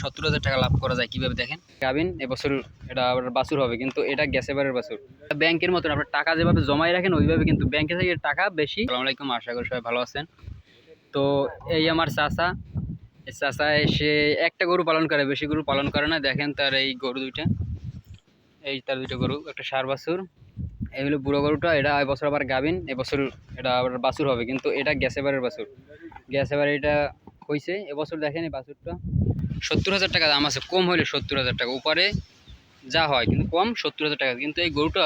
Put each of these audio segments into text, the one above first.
সত্তর হাজার টাকা লাভ করা যায় কীভাবে দেখেন? গাবিন এবছর এটা আবার বাছুর হবে, কিন্তু এটা গ্যাস এবারের বাছুর। ব্যাংকের মতন আপনার টাকা যেভাবে জমাই রাখেন, ওইভাবে কিন্তু ব্যাংকে থেকে টাকা বেশি। আলাইকুম, আশা করি সবাই ভালো আছেন। তো এই আমার এই চাচা এসে একটা গরু পালন করে, বেশি গরু পালন করে না, দেখেন তার এই গরু দুইটা। এই তার দুইটা গরু, একটা সার বাছুর। এই হলো বুড়ো গরুটা, এটা এবছর আবার গাবিন এবছর এটা আবার বাছুর হবে, কিন্তু এটা গ্যাস এবারের বাছুর। গ্যাস এবার এটা হয়েছে এবছর দেখেন এই বাছুরটা। সত্তর হাজার টাকা দাম আছে, কম হলে সত্তর হাজার টাকা, উপরে যা হয় কিন্তু কম সত্তর হাজার টাকা। কিন্তু এই গরুটা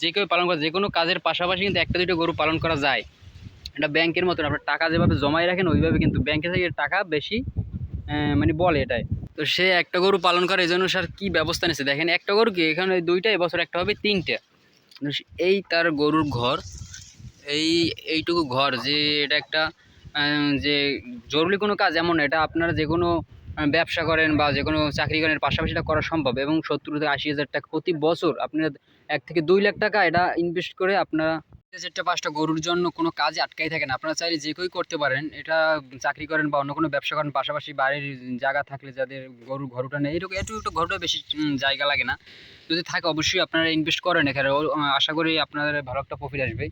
যে কেউ পালন করা, যে কোনো কাজের পাশাপাশি কিন্তু একটা দুটো গরু পালন করা যায়। এটা ব্যাংকের মতন, আপনার টাকা যেভাবে জমাই রাখেন, ওইভাবে কিন্তু ব্যাংকে থেকে টাকা বেশি মানে বলে এটাই। তো সে একটা গরু পালন করে, এই জন্য স্যার কী ব্যবস্থা নিয়েছে? দেখেন, একটা গরু কি, এখানে ওই দুইটা, এবছর একটা হবে তিনটে। এই তার গরুর ঘর, এই এইটুকু ঘর যে এটা একটা যে জরুরি কোনো কাজ এমন এটা আপনারা যে কোনো ব্যবসা করেন বা যে কোনো চাকরি করেন, পাশাপাশি এটা করা সম্ভব। এবং সত্তর থেকে আশি হাজার টাকা প্রতি বছর আপনারা এক থেকে দুই লাখ টাকা এটা ইনভেস্ট করে আপনারা চারটা পাঁচটা গরুর জন্য কোনো কাজে আটকাই থাকেন। আপনারা চাইলে যে কেউই করতে পারেন, এটা চাকরি করেন বা অন্য কোনো ব্যবসা করেন, পাশাপাশি বাড়ির জায়গা থাকলে যাদের গরুর ঘরটা নেই, এরকম একটু একটু ঘরটা বেশি জায়গা লাগে না। যদি থাকে অবশ্যই আপনারা ইনভেস্ট করেন এখানে। আশা করি আপনাদের ভালো একটা প্রফিট আসবে।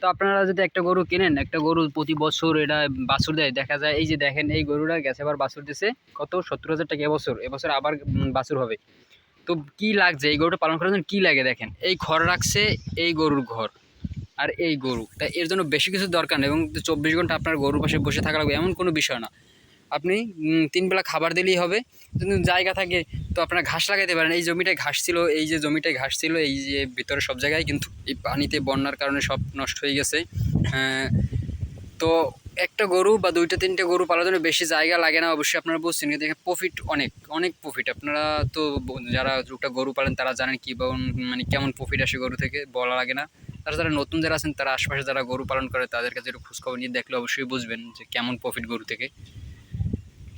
তো আপনারা যদি একটা গরু কেনেন, একটা গরু প্রতি বছর এটা বাছুর দেয়, দেখা যায় এই যে দেখেন এই গরুটা গেছে, আবার বাছুর দিছে কত? সত্তর হাজার টাকা এবছর এবছর আবার বাছুর হবে। তো কি লাগছে? এই গরুটা পালন করার জন্য কী লাগে দেখেন? এই ঘর রাখছে এই গরুর ঘর আর এই গরু। তাই এর জন্য বেশি কিছু দরকার নেই এবং চব্বিশ ঘণ্টা আপনার গরুর পাশে বসে থাকা লাগবে, এমন কোনো বিষয় না। আপনি তিনবেলা খাবার দিলেই হবে। জায়গা থাকে তো আপনারা ঘাস লাগাইতে পারেন। এই জমিটায় ঘাস ছিল এই যে জমিটায় ঘাস ছিল এই যে ভিতরে সব জায়গায় কিন্তু এই পানিতে বন্যার কারণে সব নষ্ট হয়ে গেছে। আহ, তো একটা গরু বা দুইটা তিনটে গরু পালার জন্য বেশি জায়গা লাগে না অবশ্যই আপনারা বুঝছেন। কিন্তু এখানে প্রফিট অনেক অনেক প্রফিট আপনারা তো যারা দুটা গরু পালেন তারা জানেন কি মানে কেমন প্রফিট আসে গরু থেকে বলা লাগে না। তারা যারা নতুন যারা আছেন তারা আশপাশে যারা গরু পালন করে তাদের কাছে একটু খোঁজখবর নিয়ে দেখলে অবশ্যই বুঝবেন যে কেমন প্রফিট গরু থেকে।